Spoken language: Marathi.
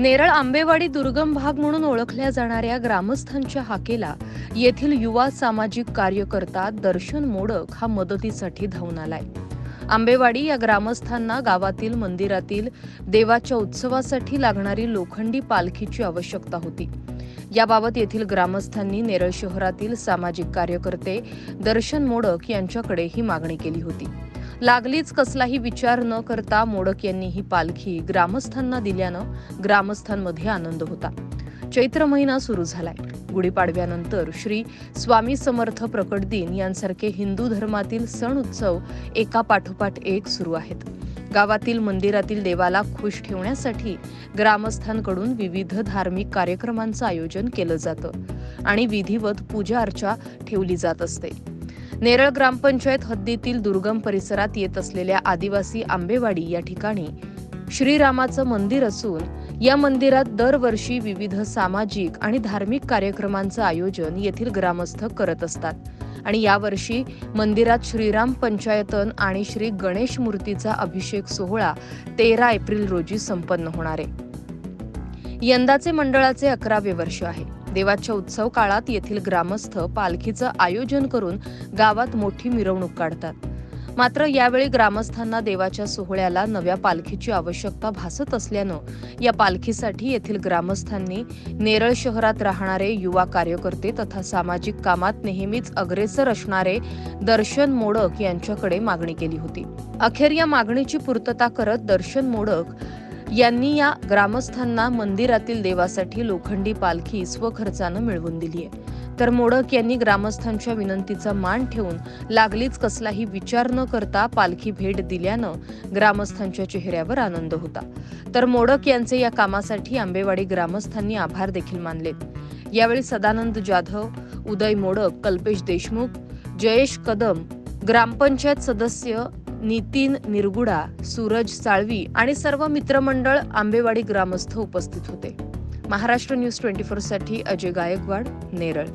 नेरळ आंबेवाडी दुर्गम भाग म्हणून ओळखल्या जाणाऱ्या ग्रामस्थांच्या हाकेला येथील युवा सामाजिक कार्यकर्ता दर्शन मोडक हा मदतीसाठी धावून आलाय. आंबेवाडी या ग्रामस्थांना गावातील मंदिरातील देवाच्या उत्सवासाठी लागणारी लोखंडी पालखीची आवश्यकता होती. याबाबत येथील ग्रामस्थांनी नेरळ शहरातील सामाजिक कार्यकर्ते दर्शन मोडक यांच्याकडे ही मागणी केली होती. लागलीच कसलाही विचार न करता मोडक यांनी ही पालखी ग्रामस्थांना दिल्यानं ग्रामस्थांमध्ये आनंद होता. चैत्र महिना सुरू झालाय. गुढीपाडव्यानंतर श्री स्वामी समर्थ प्रकट दिन यांसारखे हिंदू धर्मातील सण उत्सव एका पाठोपाठ एक सुरू आहेत. गावातील मंदिरातील देवाला खुश ठेवण्यासाठी ग्रामस्थांकडून विविध धार्मिक कार्यक्रमांचं आयोजन केलं जातं आणि विधिवत पूजा अर्चा ठेवली जात असते. नेरळ ग्रामपंचायत हद्दीतील दुर्गम परिसरात येत असलेल्या आदिवासी आंबेवाडी या ठिकाणी श्रीरामाचं मंदिर असून या मंदिरात दरवर्षी विविध सामाजिक आणि धार्मिक कार्यक्रमांचं आयोजन येथील ग्रामस्थ करत असतात. आणि यावर्षी मंदिरात श्रीराम पंचायतन आणि श्री गणेश मूर्तीचा अभिषेक सोहळा तेरा एप्रिल रोजी संपन्न होणार आहे. यंदाचे मंडळाचे अकरावे वर्ष आहे. देवाच्या उत्सव काळात येथील ग्रामस्थ पालखीचं आयोजन करून गावात मोठी मिरवणूक काढतात. मात्र यावेळी ग्रामस्थांना देवाच्या सोहळ्याला नव्या पालखीची आवश्यकता भासत असल्यानं या पालखीसाठी येथील ग्रामस्थांनी नेरळ शहरात राहणारे युवा कार्यकर्ते तथा सामाजिक कामात नेहमीच अग्रेसर असणारे दर्शन मोडक यांच्याकडे मागणी केली होती. अखेर या मागणीची पूर्तता करत दर्शन मोडक यांनी या ग्रामस्थांना मंदिरातील देवासाठी लोखंडी पालखी स्वखर्चानं मिळवून दिली आहे तर मोडक यांनी ग्रामस्थांच्या विनंतीचा मान ठेवून लागलीच कसलाही विचार न करता पालखी भेट दिल्यानं ग्रामस्थांच्या चेहऱ्यावर आनंद होता. तर मोडक यांचे या कामासाठी आंबेवाडी ग्रामस्थांनी आभार देखील मानलेत. यावेळी सदानंद जाधव उदय मोडक कल्पेश देशमुख जयेश कदम ग्रामपंचायत सदस्य नितीन निरगुडा सूरज साळवी आणि सर्व मित्रमंडळ आंबेवाडी ग्रामस्थ उपस्थित होते. महाराष्ट्र न्यूज ट्वेंटी फोरसाठी अजय गायकवाड नेरळ.